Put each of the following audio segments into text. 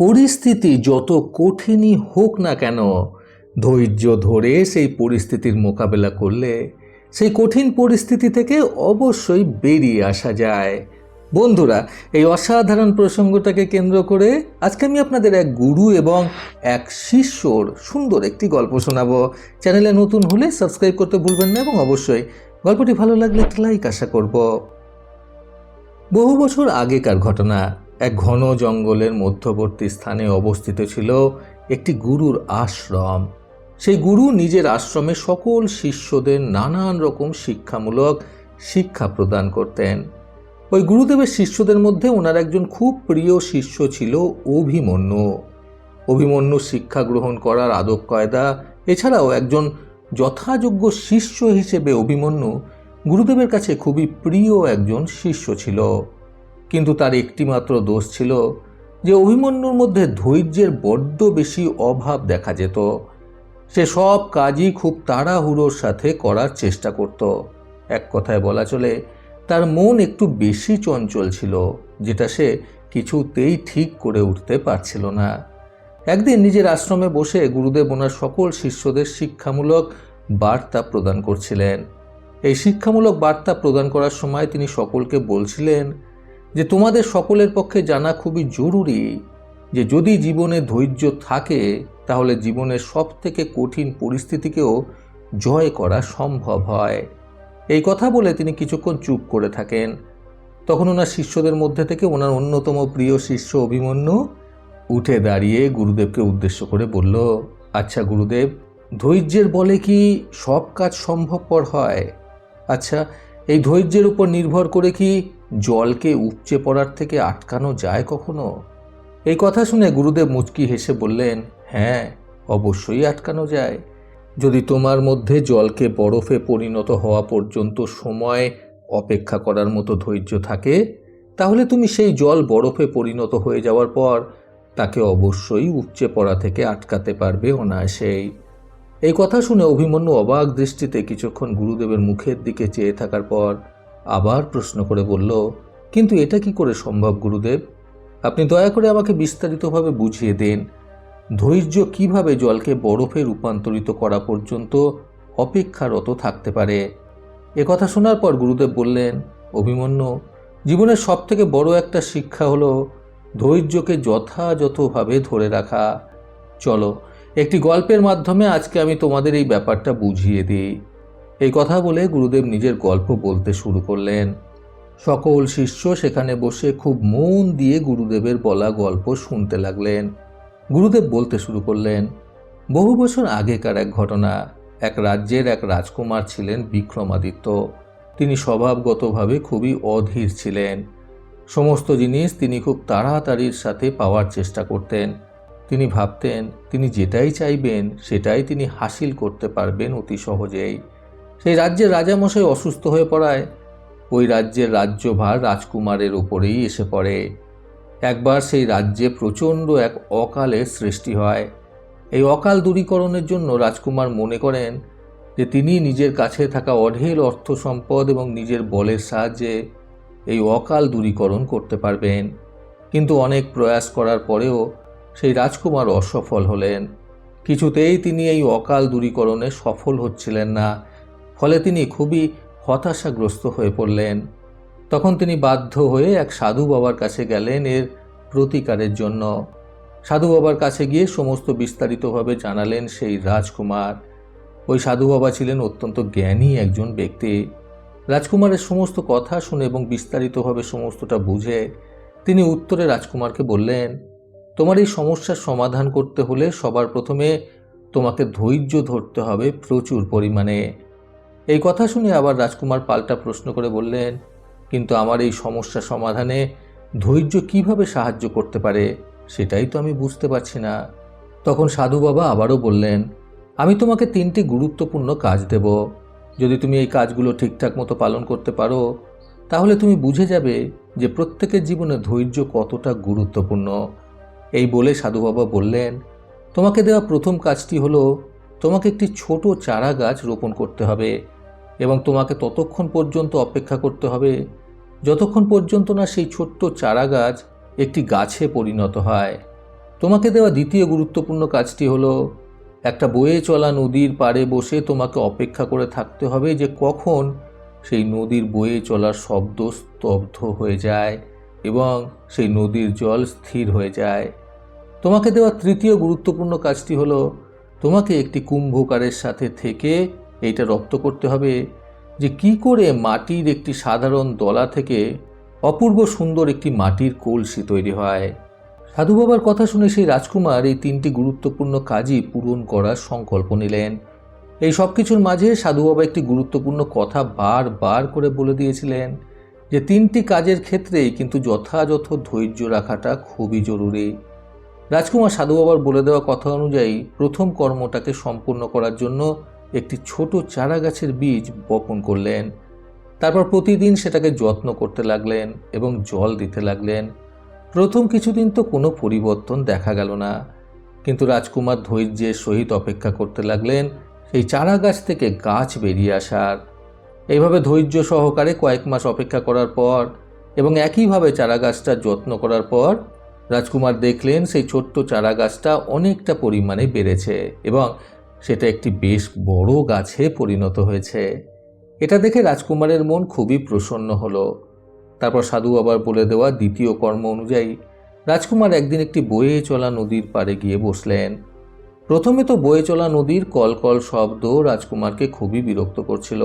পরিস্থিতি যত কঠিনই হোক না কেন, ধৈর্য ধরে সেই পরিস্থিতির মোকাবেলা করলে সেই কঠিন পরিস্থিতি থেকে অবশ্যই বেরিয়ে আসা যায়। বন্ধুরা, এই অসাধারণ প্রসঙ্গটাকে কেন্দ্র করে আজকে আমি আপনাদের এক গুরু এবং এক শিষ্যর সুন্দর একটি গল্প শোনাবো। চ্যানেলে নতুন হলে সাবস্ক্রাইব করতে ভুলবেন না এবং অবশ্যই গল্পটি ভালো লাগলে একটা লাইক আশা করব। বহু বছর আগেকার ঘটনা এক ঘন জঙ্গলের মধ্যবর্তী স্থানে অবস্থিত ছিল একটি গুরুর আশ্রম। সেই গুরু নিজের আশ্রমে সকল শিষ্যদের নানান রকম শিক্ষামূলক শিক্ষা প্রদান করতেন। ওই গুরুদেবের শিষ্যদের মধ্যে ওনার একজন খুব প্রিয় শিষ্য ছিল অভিমন্যু। অভিমন্যু শিক্ষা গ্রহণ করার আদব কয়দা, এছাড়াও একজন যথাযোগ্য শিষ্য হিসেবে অভিমন্যু গুরুদেবের কাছে খুবই প্রিয় একজন শিষ্য ছিল। কিন্তু তার একটিমাত্র দোষ ছিল যে অভিমন্যুর মধ্যে ধৈর্যের বড্ড বেশি অভাব দেখা যেত। সে সব কাজই খুব তাড়াহুড়োর সাথে করার চেষ্টা করত। এক কথায় বলা চলে, তার মন একটু বেশি চঞ্চল ছিল, যেটা সে কিছুতেই ঠিক করে উঠতে পারছিল না। একদিন নিজের আশ্রমে বসে গুরুদেব ওনার সকল শিষ্যদের শিক্ষামূলক বার্তা প্রদান করছিলেন। এই শিক্ষামূলক বার্তা প্রদান করার সময় তিনি সকলকে বলছিলেন যে তোমাদের সকলের পক্ষে জানা খুবই জরুরি যে যদি জীবনে ধৈর্য থাকে, তাহলে জীবনের সব থেকে কঠিন পরিস্থিতিকেও জয় করা সম্ভব হয়। এই কথা বলে তিনি কিছুক্ষণ চুপ করে থাকেন। তখন ওনার শিষ্যদের মধ্যে থেকে ওনার অন্যতম প্রিয় শিষ্য অভিমন্যু উঠে দাঁড়িয়ে গুরুদেবকে উদ্দেশ্য করে বলল আচ্ছা গুরুদেব, ধৈর্যের বলে কি সব কাজ সম্ভবপর হয়? আচ্ছা এই ধৈর্যের উপর নির্ভর করে কি জলকে উপচে পড়ার থেকে আটকানো যায় কখনো? এই কথা শুনে গুরুদেব মুচকি হেসে বললেন হ্যাঁ অবশ্যই আটকানো যায়। যদি তোমার মধ্যে জলকে বরফে পরিণত হওয়া পর্যন্ত সময় অপেক্ষা করার মতো ধৈর্য থাকে, তাহলে তুমি সেই জল বরফে পরিণত হয়ে যাওয়ার পর তাকে অবশ্যই উপচে পড়া থেকে আটকাতে পারবে অনায়াসেই। এই কথা শুনে অভিমন্যু অবাক দৃষ্টিতে কিছুক্ষণ গুরুদেবের মুখের দিকে চেয়ে থাকার পর আবার প্রশ্ন করে বলল, কিন্তু এটা কি করে সম্ভব, গুরুদেব? আপনি দয়া করে আমাকে বিস্তারিতভাবে বুঝিয়ে দিন। ধৈর্য কীভাবে জলকে বরফে রূপান্তরিত করা পর্যন্ত অপেক্ষারত থাকতে পারে? এ কথা শোনার পর গুরুদেব বললেন, অভিমন্যু, জীবনের সব থেকে বড় একটা শিক্ষা হলো ধৈর্যকে যথাযথভাবে ধরে রাখা। চলো, একটি গল্পের মাধ্যমে আজকে আমি তোমাদের এই ব্যাপারটা বুঝিয়ে দিই। এই কথা বলে গুরুদেব নিজের গল্প বলতে শুরু করলেন। সকল শিষ্য সেখানে বসে খুব মন দিয়ে গুরুদেবের বলা গল্প শুনতে লাগলেন। গুরুদেব বলতে শুরু করলেন, বহু বছর আগেকার এক ঘটনা। এক রাজ্যের এক রাজকুমার ছিলেন বিক্রমাদিত্য। তিনি স্বভাবগতভাবে খুবই অধীর ছিলেন। সমস্ত জিনিস তিনি খুব তাড়াতাড়ির সাথে পাওয়ার চেষ্টা করতেন। তিনি ভাবতেন, তিনি যেটাই চাইবেন, সেটাই তিনি হাসিল করতে পারবেন অতি সহজেই। সেই রাজ্যের রাজামশাই অসুস্থ হয়ে পড়ায়। ওই রাজ্যের রাজ্যভার রাজকুমারের ওপরেই এসে পড়ে। একবার সেই রাজ্যে প্রচণ্ড এক অকালের সৃষ্টি হয়। এই অকাল দূরীকরণের জন্য রাজকুমার মনে করেন যে তিনি নিজের কাছে থাকা অঢেল অর্থ সম্পদ এবং নিজের বলের সাহায্যে এই অকাল দূরীকরণ করতে পারবেন। কিন্তু অনেক প্রয়াস করার পরেও সেই রাজকুমার অসফল হলেন। কিছুতেই তিনি এই অকাল দূরীকরণে সফল হচ্ছিলেন না। ফলে তিনি খুবই হতাশাগ্রস্ত হয়ে পড়লেন। তখন তিনি বাধ্য হয়ে এক সাধু বাবার কাছে গেলেন এর প্রতিকারের জন্য। সাধু বাবার কাছে গিয়ে সমস্ত বিস্তারিতভাবে জানালেন সেই রাজকুমার। ওই সাধু বাবা ছিলেন অত্যন্ত জ্ঞানী একজন ব্যক্তি। রাজকুমারের সমস্ত কথা শুনে এবং বিস্তারিতভাবে সমস্তটা বুঝে তিনি উত্তরে রাজকুমারকে বললেন, তোমার এই সমস্যার সমাধান করতে হলে সবার প্রথমে তোমাকে ধৈর্য ধরতে হবে প্রচুর পরিমাণে। এই কথা শুনে আবার রাজকুমার পাল্টা প্রশ্ন করে বললেন, কিন্তু আমার এই সমস্যা সমাধানে ধৈর্য কীভাবে সাহায্য করতে পারে, সেটাই তো আমি বুঝতে পারছি না। তখন সাধু বাবা আবারও বললেন, আমি তোমাকে তিনটি গুরুত্বপূর্ণ কাজ দেব। যদি তুমি এই কাজগুলো ঠিকঠাক মতো পালন করতে পারো, তাহলে তুমি বুঝে যাবে যে প্রত্যেকের জীবনে ধৈর্য কতটা গুরুত্বপূর্ণ। এই বলে সাধু বাবা বললেন, তোমাকে দেওয়া প্রথম কাজটি হলো, তোমাকে একটি ছোট চারা গাছ রোপণ করতে হবে। এবং তোমাকে ততক্ষণ পর্যন্ত অপেক্ষা করতে হবে। যতক্ষণ পর্যন্ত না সেই ছোট্ট চারা গাছ একটি গাছে পরিণত হয়। তোমাকে দেওয়া দ্বিতীয় গুরুত্বপূর্ণ কাজটি হলো, একটা বয়ে চলা নদীর পাড়ে বসে তোমাকে অপেক্ষা করে থাকতে হবে যে কখন সেই নদীর বয়ে চলার শব্দ স্তব্ধ হয়ে যায় এবং সেই নদীর জল স্থির হয়ে যায়। তোমাকে দেওয়া তৃতীয় গুরুত্বপূর্ণ কাজটি হলো, তোমাকে একটি কুম্ভকারের সাথে থেকে এইটা রপ্ত করতে হবে যে কি করে মাটির একটি সাধারণ দলা থেকে অপূর্ব সুন্দর একটি মাটির কলসি তৈরি হয়। সাধু বাবার কথা শুনে সেই রাজকুমার এই তিনটি গুরুত্বপূর্ণ কাজই পূরণ করার সংকল্প নিলেন। এই সব কিছুর মাঝে সাধু বাবা একটি গুরুত্বপূর্ণ কথা বার বার করে বলে দিয়েছিলেন যে তিনটি কাজের ক্ষেত্রেই কিন্তু যথাযথ ধৈর্য রাখাটা খুবই জরুরি। রাজকুমার সাধু বাবার বলে দেওয়া কথা অনুযায়ী প্রথম কর্মটাকে সম্পূর্ণ করার জন্য একটি ছোট চারা গাছের বীজ বপন করলেন। তারপর প্রতিদিন সেটাকে যত্ন করতে লাগলেন এবং জল দিতে লাগলেন। প্রথম কিছুদিন তো কোনো পরিবর্তন দেখা গেল না। কিন্তু রাজকুমার ধৈর্যের সহিত অপেক্ষা করতে লাগলেন সেই চারা গাছ থেকে গাছ বেরিয়ে আসার। এইভাবে ধৈর্য সহকারে কয়েক মাস অপেক্ষা করার পর এবং একইভাবে চারা গাছটার যত্ন করার পর রাজকুমার দেখলেন সেই ছোট্ট চারা গাছটা অনেকটা পরিমাণে বেড়েছে এবং সেটা একটি বেশ বড় গাছে পরিণত হয়েছে। এটা দেখে রাজকুমারের মন খুবই প্রসন্ন হলো। তারপর সাধু আবার বলে দেওয়া দ্বিতীয় কর্ম অনুযায়ী রাজকুমার একদিন একটি বয়ে চলা নদীর পাড়ে গিয়ে বসলেন। প্রথমে তো বয়ে চলা নদীর কলকল শব্দ রাজকুমারকে খুবই বিরক্ত করছিল।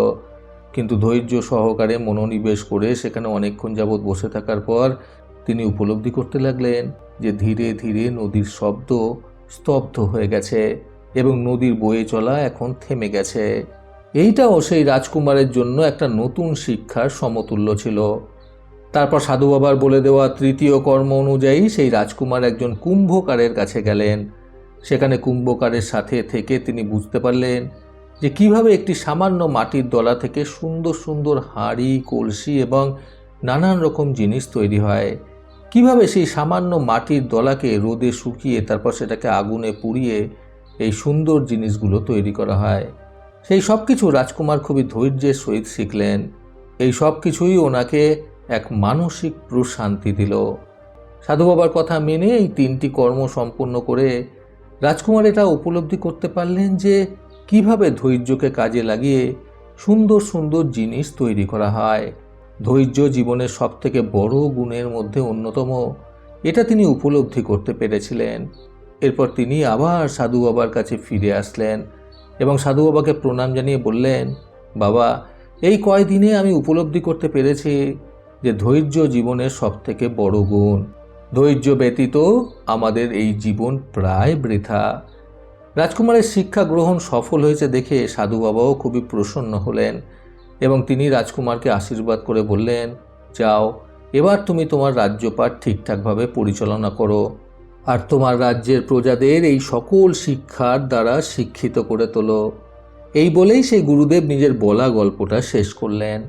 কিন্তু ধৈর্য সহকারে মনোনিবেশ করে সেখানে অনেকক্ষণ যাবৎ বসে থাকার পর তিনি উপলব্ধি করতে লাগলেন যে ধীরে ধীরে নদীর শব্দ স্তব্ধ হয়ে গেছে। এবং নদীর বয়ে চলা এখন থেমে গেছে। এইটাও সেই রাজকুমারের জন্য একটা নতুন শিক্ষার সমতুল্য ছিল। তারপর সাধু বাবার বলে দেওয়া তৃতীয় কর্ম অনুযায়ী সেই রাজকুমার একজন কুম্ভকারের কাছে গেলেন। সেখানে কুম্ভকারের সাথে থেকে তিনি বুঝতে পারলেন যে কীভাবে একটি সামান্য মাটির দলা থেকে সুন্দর সুন্দর হাঁড়ি, কলসি এবং নানান রকম জিনিস তৈরি হয়। কীভাবে সেই সামান্য মাটির দলাকে রোদে শুকিয়ে তারপর সেটাকে আগুনে পুড়িয়ে এই সুন্দর জিনিসগুলো তৈরি করা হয়। সেই সব কিছু রাজকুমার খুবই ধৈর্যের সহিত শিখলেন। এই সব কিছুই ওনাকে এক মানসিক প্রশান্তি দিল। সাধু বাবার কথা মেনে এই তিনটি কর্ম সম্পূর্ণ করে রাজকুমার এটা উপলব্ধি করতে পারলেন যে কীভাবে ধৈর্যকে কাজে লাগিয়ে সুন্দর সুন্দর জিনিস তৈরি করা হয়। ধৈর্য জীবনের সবথেকে বড় গুণের মধ্যে অন্যতম। এটা তিনি উপলব্ধি করতে পেরেছিলেন। এরপর তিনি আবার সাধু বাবার কাছে ফিরে আসলেন এবং সাধু বাবাকে প্রণাম জানিয়ে বললেন, বাবা, এই কয়দিনে আমি উপলব্ধি করতে পেরেছি যে ধৈর্য জীবনের সবথেকে বড় গুণ। ধৈর্য ব্যতীত আমাদের এই জীবন প্রায় বৃথা। রাজকুমারের শিক্ষা গ্রহণ সফল হয়েছে দেখে সাধু বাবাও খুবই প্রসন্ন হলেন এবং তিনি রাজকুমারকে আশীর্বাদ করে বললেন, যাও, এবার তুমি তোমার রাজ্যপাঠ ঠিকঠাকভাবে পরিচালনা করো। আর তোমার রাজ্যের প্রজাদের এই সকল শিক্ষার দ্বারা শিক্ষিত করে তোলো। এই বলেই সেই গুরুদেব নিজের বলা গল্পটা শেষ করলেন।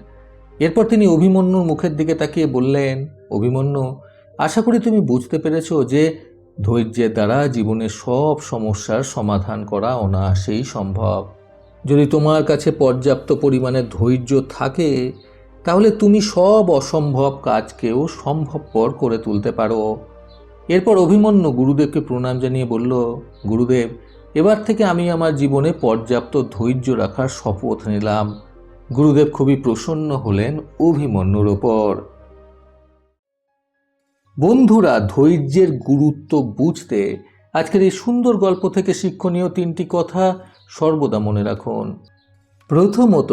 এরপর তিনি অভিমন্যুর মুখের দিকে তাকিয়ে বললেন, অভিমন্যু, আশা করি তুমি বুঝতে পেরেছ যে ধৈর্যের দ্বারা জীবনের সব সমস্যার সমাধান করা অনায়াসেই সম্ভব। যদি তোমার কাছে পর্যাপ্ত পরিমাণে ধৈর্য থাকে, তাহলে তুমি সব অসম্ভব কাজকেও সম্ভবপর করে তুলতে পারো। এরপর অভিমন্যু গুরুদেবকে প্রণাম জানিয়ে বলল, গুরুদেব, এবার থেকে আমি আমার জীবনে পর্যাপ্ত ধৈর্য রাখার শপথ নিলাম। গুরুদেব খুবই প্রসন্ন হলেন অভিমন্যুর ওপর। বন্ধুরা, ধৈর্যের গুরুত্ব বুঝতে আজকের এই সুন্দর গল্প থেকে শিক্ষণীয় তিনটি কথা সর্বদা মনে রাখুন। প্রথমত,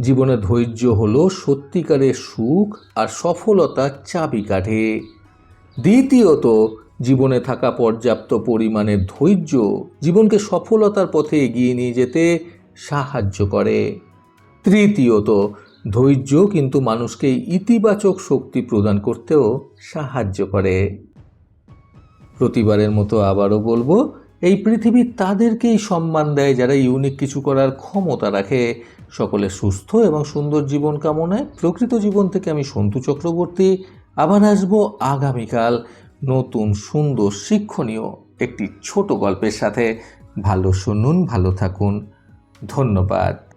জীবনে ধৈর্য হলো সত্যিকারের সুখ আর সফলতার চাবিকাঠি। দ্বিতীয়ত, জীবনে থাকা পর্যাপ্ত পরিমাণে ধৈর্য জীবনকে সফলতার পথে এগিয়ে নিয়ে যেতে সাহায্য করে। তৃতীয়ত, ধৈর্য কিন্তু মানুষকে ইতিবাচক শক্তি প্রদান করতেও সাহায্য করে। প্রতিবারের মতো আবারও বলব, এই পৃথিবী তাদেরকেই সম্মান দেয় যারা ইউনিক কিছু করার ক্ষমতা রাখে। সকলে সুস্থ এবং সুন্দর জীবন কামনায় প্রকৃত জীবন থেকে আমি সন্তু চক্রবর্তী। আবার আসব আগামীকাল নতুন সুন্দর শিক্ষণীয় একটি ছোট গল্পের সাথে। ভালো শুনুন, ভালো থাকুন। ধন্যবাদ।